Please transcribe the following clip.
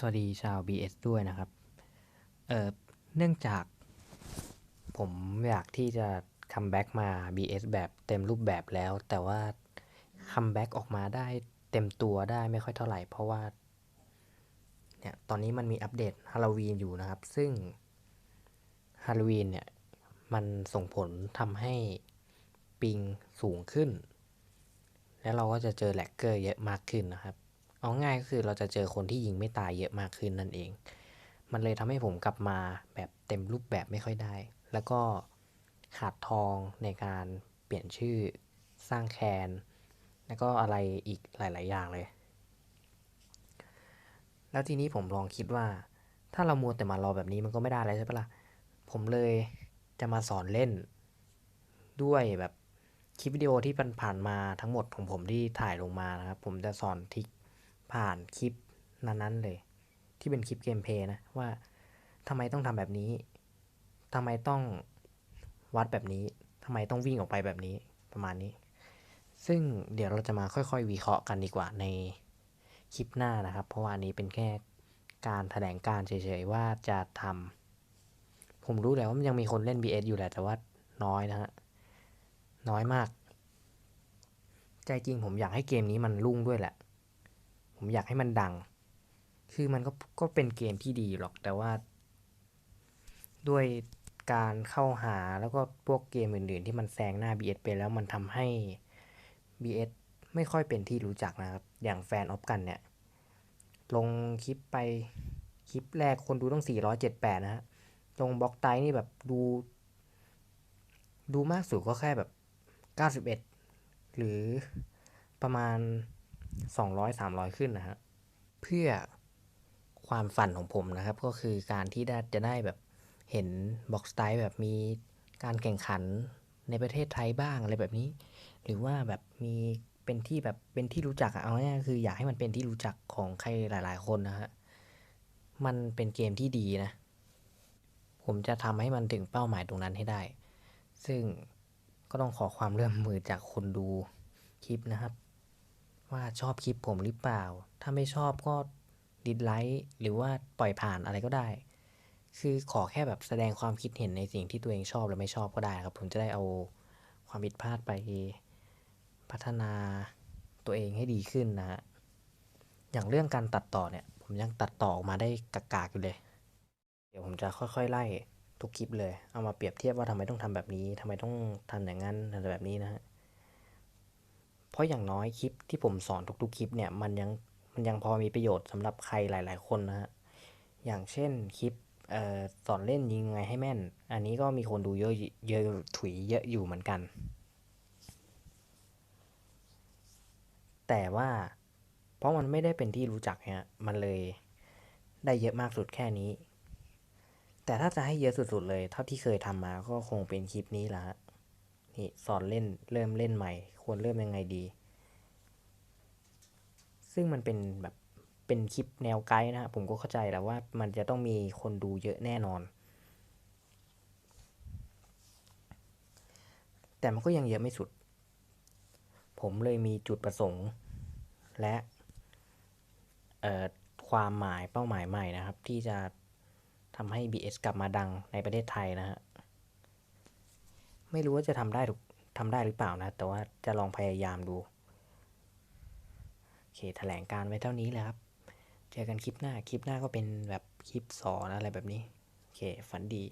สวัสดีชาว BS ด้วยนะครับ เอ่อ เนื่องจาก ผมอยากที่จะคัมแบ็กมา BS แบบเต็มรูปแบบแล้ว แต่ว่าคัมแบ็กออกมาได้เต็มตัวได้ไม่ค่อยเท่าไหร่ เพราะว่า เนี่ย ตอนนี้มันมีอัปเดตฮาโลวีนอยู่นะครับ ซึ่งฮาโลวีนเนี่ย มันส่งผลทำให้ปิงสูงขึ้น แล้วเราก็จะเจอแลกเกอร์เยอะมากขึ้นนะครับ เอาง่ายก็คือเราจะเจอคนที่ยิงไม่ตายเยอะมากขึ้นนั่นเอง มันเลยทำให้ผมกลับมาแบบเต็มรูปแบบไม่ค่อยได้ แล้วก็ขาดทองในการเปลี่ยนชื่อสร้างแคนแล้วก็อะไรอีกหลาย ๆ อย่างเลย แล้วทีนี้ผมลองคิดว่า ถ้าเรามัวแต่มารอแบบนี้มันก็ไม่ได้แล้วใช่ปะล่ะ ผมเลยจะมาสอนเล่น ด้วยแบบคลิปวิดีโอที่ผ่านมาทั้งหมดของผมที่ถ่ายลงมานะครับ ผมจะสอนทริค ผ่านคลิปนั้นๆเลย ที่เป็นคลิปเกมเพย์นะว่าทำไมต้องทำแบบนี้ทำไมต้องวัดแบบนี้ทำไมต้องวิ่งออกไปแบบนี้ประมาณนี้ ซึ่งเดี๋ยวเราจะมาค่อยๆ วิเคราะห์กันดีกว่าในคลิปหน้านะครับ เพราะว่าอันนี้เป็นแค่การแถลงการเฉยๆว่าจะทำผมรู้แล้วว่ามันยังมีคนเล่น BS อยู่แหละแต่ว่าน้อยนะฮะน้อยมาก ใจจริงผมอยากให้เกมนี้มันรุ่งด้วยแหละ ผมอยากให้มันดัง คือมันก็ก็เป็นเกมที่ดีหรอกแต่ว่า ด้วยการเข้าหาแล้วก็พวกเกมอื่น ๆ ที่มันแซงหน้า BS ไปแล้วมันทำให้ BS ไม่ค่อยเป็นที่รู้จักนะครับ อย่างแฟนออฟกันเนี่ย ลงคลิปไปคลิปแรกคนดูต้อง 478 นะฮะ ลงบล็อกไตนี่แบบดู ดูมากสุดก็แค่แบบ 91 หรือประมาณ 200 300 ขึ้นนะฮะเพื่อความฝันของผมนะครับ ก็คือการที่ได้จะได้แบบเห็นบ็อกสไตล์แบบมีการแข่งขันในประเทศไทยบ้างอะไรแบบนี้ หรือว่าแบบมีเป็นที่แบบเป็นที่รู้จักเอาง่ายๆคืออยากให้มันเป็นที่รู้จักของใครหลาย ๆ คนนะฮะมันเป็นเกมที่ดีนะ ผมจะทำให้มันถึงเป้าหมายตรงนั้นให้ได้ ซึ่งก็ต้องขอความร่วมมือจากคนดูคลิปนะครับ ว่าชอบคลิปผมหรือเปล่า ถ้าไม่ชอบก็ดิสไลค์หรือว่าปล่อยผ่านอะไรก็ได้ คือขอแค่แบบแสดงความคิดเห็นในสิ่งที่ตัวเองชอบหรือไม่ชอบก็ได้ครับ ผมจะได้เอาความผิดพลาดไปพัฒนาตัวเองให้ดีขึ้นนะฮะ อย่างเรื่องการตัดต่อเนี่ย ผมยังตัดต่อออกมาได้กากๆอยู่เลย เดี๋ยวผมจะค่อยๆไล่ทุกคลิปเลย เอามาเปรียบเทียบว่าทำไมต้องทำแบบนี้ทำไมต้องทำอย่างนั้นอะไรแบบนี้นะฮะ ราะอย่างน้อยคลิปที่ผมสอนทุกๆคลิปเนี่ยมันยังมันยังพอมีประโยชน์สำหรับใครหลาย ๆ คนนะฮะอย่างเช่นคลิปออสอนเล่นยิงไงให้แม่น อันนี้ก็มีคนดูเยอะเยอะถุยเยอะอยู่เหมือนกัน แต่ว่า เพราะมันไม่ได้เป็นที่รู้จักฮะมันเลยได้เยอะมากสุดแค่นี้ แต่ถ้าจะให้เยอะสุดๆเลย เท่าที่เคยทำมาก็คงเป็นคลิปนี้ละนี่สอนเล่นเริ่มเล่นใหม่ ควรเริ่มยังไงดี ซึ่งมันเป็นแบบเป็นคลิปแนวไกด์นะฮะผมก็เข้าใจแหล้วว่ามันจะต้องมีคนดูเยอะแน่นอน แต่มันก็ยังเยอะไม่สุด ผมเลยมีจุดประสงค์ และความหมายเป้าหมายใหม่นะครับ ที่จะทำให้ BS กลับมาดังในประเทศไทยนะฮะ ไม่รู้ว่าจะทำได้ทุก ทำได้หรือเปล่านะ แต่ว่าจะลองพยายามดู โอเคแถลงการไว้เท่านี้แลยครับ เจอกันคลิปหน้า คลิปหน้าก็เป็นแบบคลิปสอนอะไรแบบนี้ โอเค ฝันดี